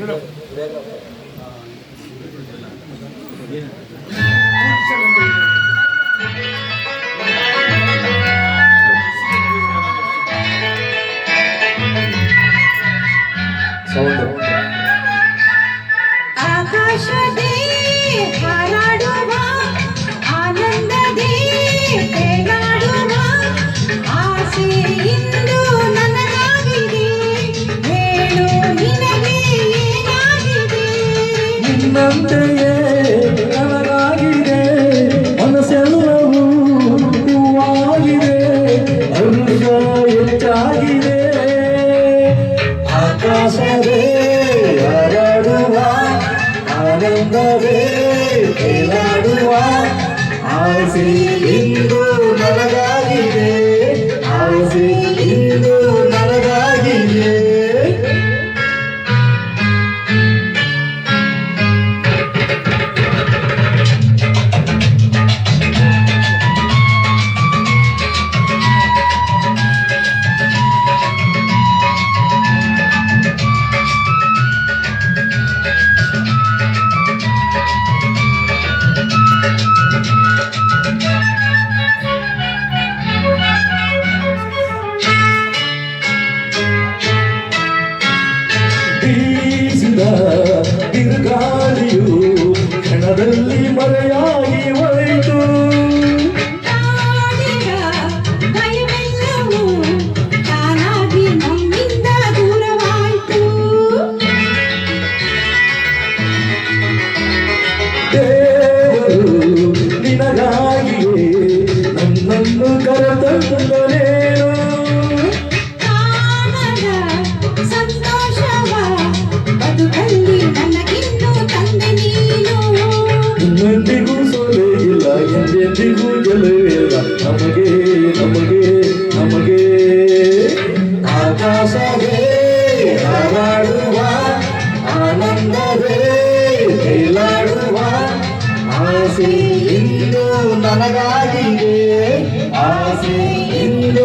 Madam ನಿನ್ನಂತೆಯೇ ನನಗಾಗಿದೆ ಮನಸ್ಸೆಲ್ಲವೂ ಹೂವಾಗಿದೆ. Arusha ಹೆಚ್ಚಾಗಿದೆ. ಆಕಾಶವೇ ಹಾರಾಡುವ ಆನಂದವೇ ತೇಲಾಡುವ ಆಸೆ ಇಂದು ಕ್ಷಣದಲ್ಲಿ ಮರೆಯಾಗಿ ಹೋಯಿತು ದೇವರು ನಿನಗಾಗಿಯೇ ನನ್ನನ್ನು ಕರೆತಂದನೇನು? ಎಂದೆಂದಿಗೂ ಗೆಲುವಿಲ್ಲ ನಮಗೆ ನಮಗೆ ನಮಗೆ ಆಕಾಶವೇ ಹಾರಾಡುವ ಆನಂದವೇ ತೇಲಾಡುವ ಆಸೆ ಇಂದು ನನಗಾಗಿದೆ ಆಸೆ ಇಂದು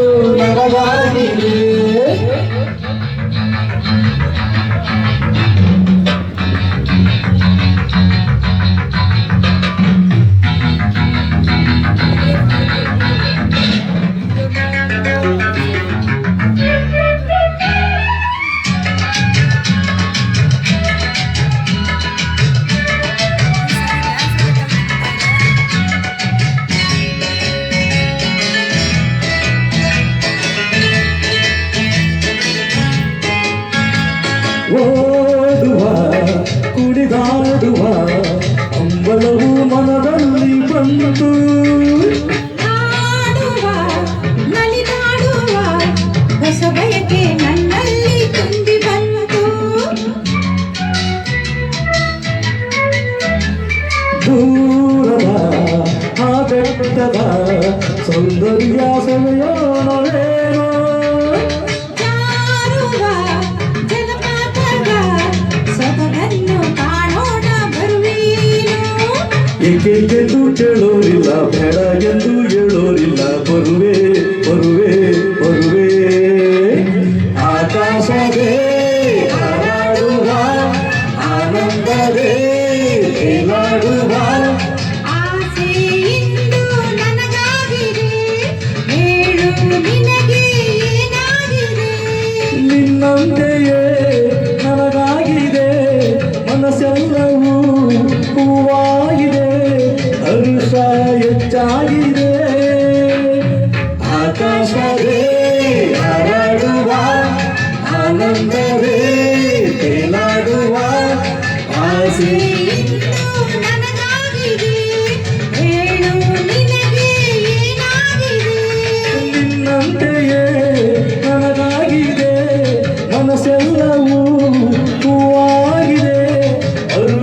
ಬೆಟ್ಟದ ಸೌಂದರ್ಯ ಸೆಳೆಯೋಣವೇನೋ ಜಾರುವ ಜಲಪಾತದ ಸೊಬಗನ್ನು ಕಾಣೋಣ ಬರುವೇನು ಏಕೆ ಎಂದು ಕೇಳೋರಿಲ್ಲ ಬೇಡ ಎಂದು ಹೇಳೋರಿಲ್ಲ. ಬರುವೆ ಬರುವೆ ಬರುವೆ. ಆಕಾಶವೇ ಹಾಡುವ ಆನಂದವೇ ಏನಾಗಿದೆ? ನಿನ್ನಂತೆಯೇ ದುಃಖವು ಹೂವಾಗಿದೆ ಅದು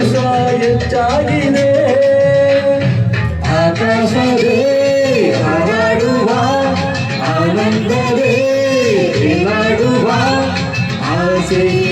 ಹೆಚ್ಚಾಗಿದೆ. ಆಕಾಶವೇ ಹಾಡುವ ಆನಂದವೇ ಆಸೆಯ